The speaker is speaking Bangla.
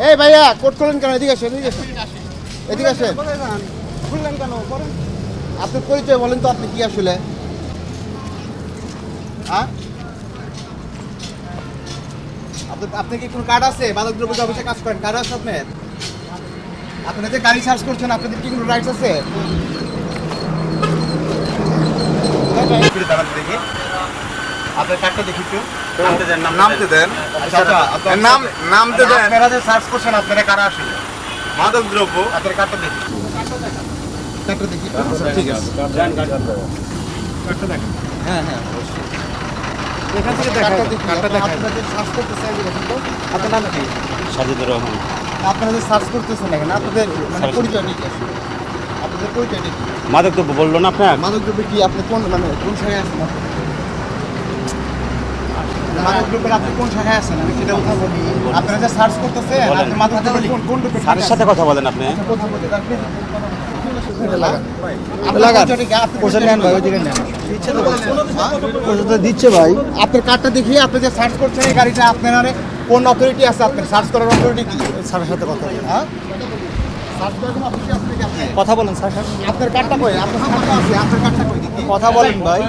এই ভাইয়া কোট করলেন কেন এদিকে আসেন এদিকে আসেন এদিকে আসেন খুললেন কেন করেন আপনার পরিচয় বলেন তো আপনি কি আসলে হ্যাঁ আপনার কি কোনো কার্ড আছে মাদক দ্রব্য অফিসে কাজ করেন কার্ড আছে আপনার আপনারা যে গাড়ি সার্চ করছেন আপনাদের কি কোনো রাইটস আছে দেখি আপনার কার্ডটা দেখি একটু? নামতে দেন নামতে দেন। আচ্ছা নাম নামতে দেন। আপনারা যে সার্চ করছেন আপনারা কারা আসলে? মাদক দ্রব্য। আপনার কার্ডটা দেখি। কার্ডটা দেখি ঠিক আছে। হ্যাঁ হ্যাঁ অবশ্যই। এখান থেকে দেখা কার্ডটা দেখা। আপনারা সার্চ করতেছেন এই দেখুন তো। আপনার নাম কি? সাজিদুর রহমান। আপনারা যে সার্চ করতেছেন এখানে আপনাদের মানে আসলে আপনাদের পরিচয়টা কি? মাদক দ্রব্য বলল না আপনার? মাদক দ্রব্য কি আপনি কোন মানে কোন শাখায় আছেন? মাদক দ্রব্যের আপনি কোন শাখায় আছেন? আমি সেটা কথা বলি আপনারা যে সার্চ করতেছেন। আপনি মাদক দ্রব্য কোন কোন দ্রব্যের স্যারের সাথে কথা বলেন আপনি। কথা আপনি দিচ্ছে। হ্যাঁ? ভাই? আপনার কার্ডটা দেখিয়ে আপনি যে সার্চ করছেন এই গাড়িটা আপনার কোন অথরিটি আছে আপনার? সার্চ করার অথরিটি কি? স্যারের সাথে কথা বলেন। হ্যাঁ? কথা বলেন স্যার। আপনার কার্ডটা কই? আপনার কার্ডটা আছে আপনার কার্ডটা কই কথা বলেন ভাই।